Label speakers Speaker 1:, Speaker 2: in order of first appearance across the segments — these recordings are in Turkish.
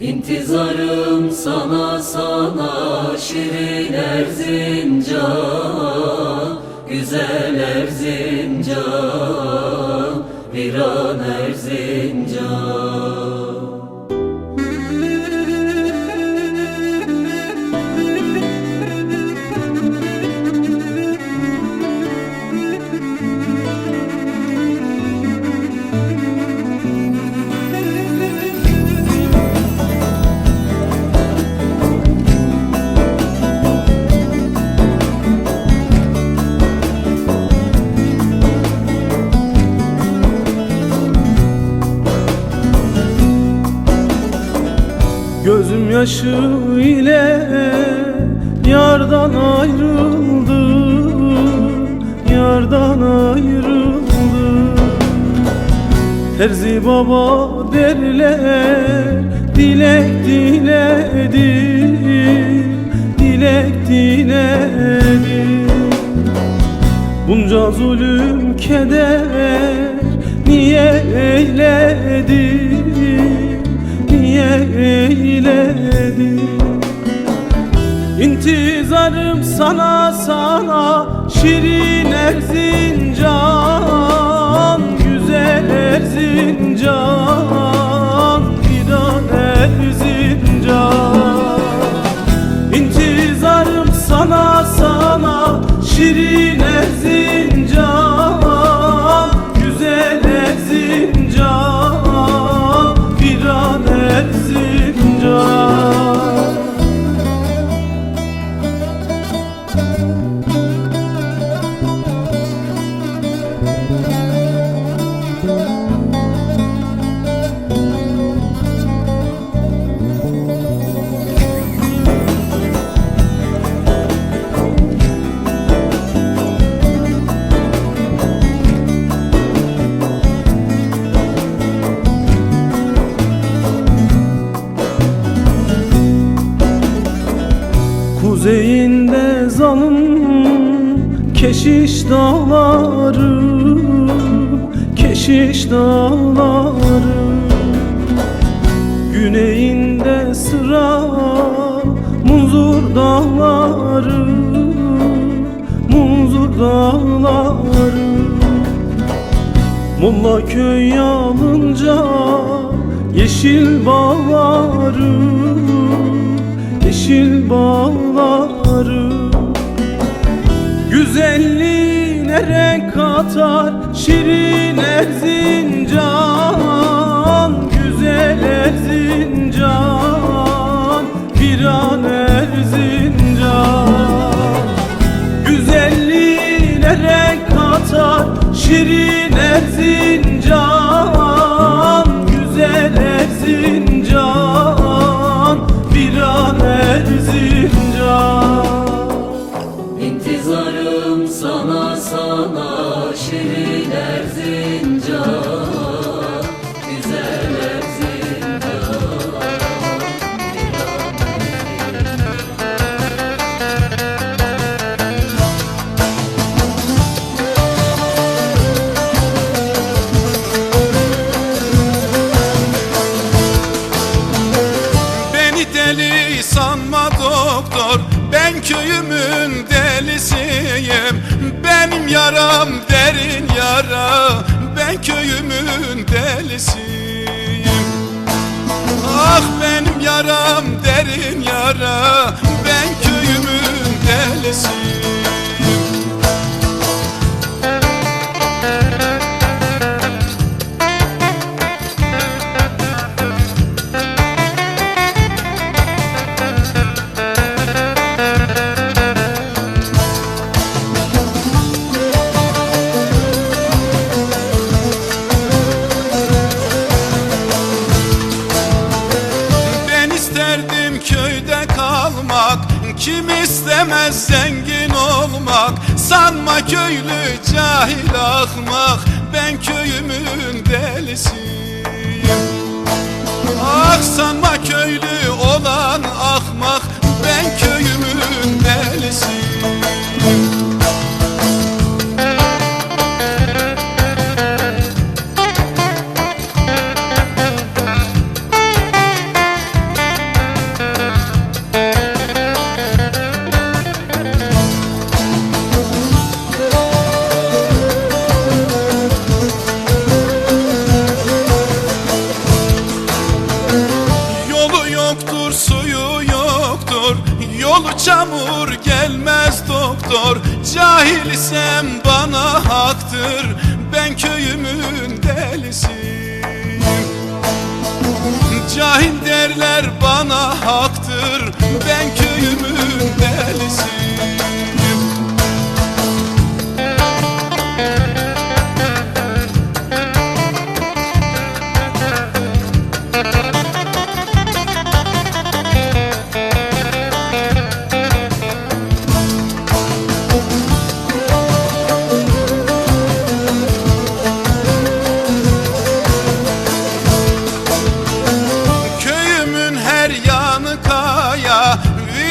Speaker 1: İntizarım sana sana şirin Erzincan Güzel Erzincan Viran Erzincan
Speaker 2: yaşı ile yardan ayrıldı Yardan ayrıldı Terzi baba derler Dilek diledi Dilek diledi Bunca zulüm keder Niye eyledi İntizarım sana sana Şirin Erzincan Kuzeyinde zalim keşiş dağları Keşiş dağları. Güneyinde sıra muzur dağları Muzur dağları. Molla köy alınca yeşil bağları Yeşil bağları. Güzelliğine renk katar Şirin Erzincan Güzel Erzincan Bir an Erzincan Güzelliğine renk katar Şirin Erzincan Güzel Erzincan
Speaker 3: Ben köyümün delisiyim. Benim yaram derin yara. Ben köyümün delisiyim. Ah benim yaram derin yara Köylü cahil ahmak Ben köyümün delisiyim. Ah sanma köylü olan ahmak Yolu çamur gelmez doktor. Cahil isem bana haktır. Ben köyümün delisiyim. Cahil derler bana haktır. Ben köyümün delisiyim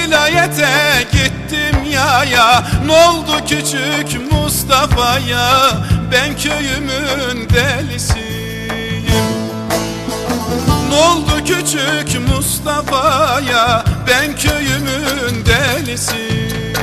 Speaker 3: Vilayete gittim yaya. N'oldu küçük Mustafa'ya? Ben köyümün delisiyim. N'oldu küçük Mustafa'ya? Ben köyümün delisiyim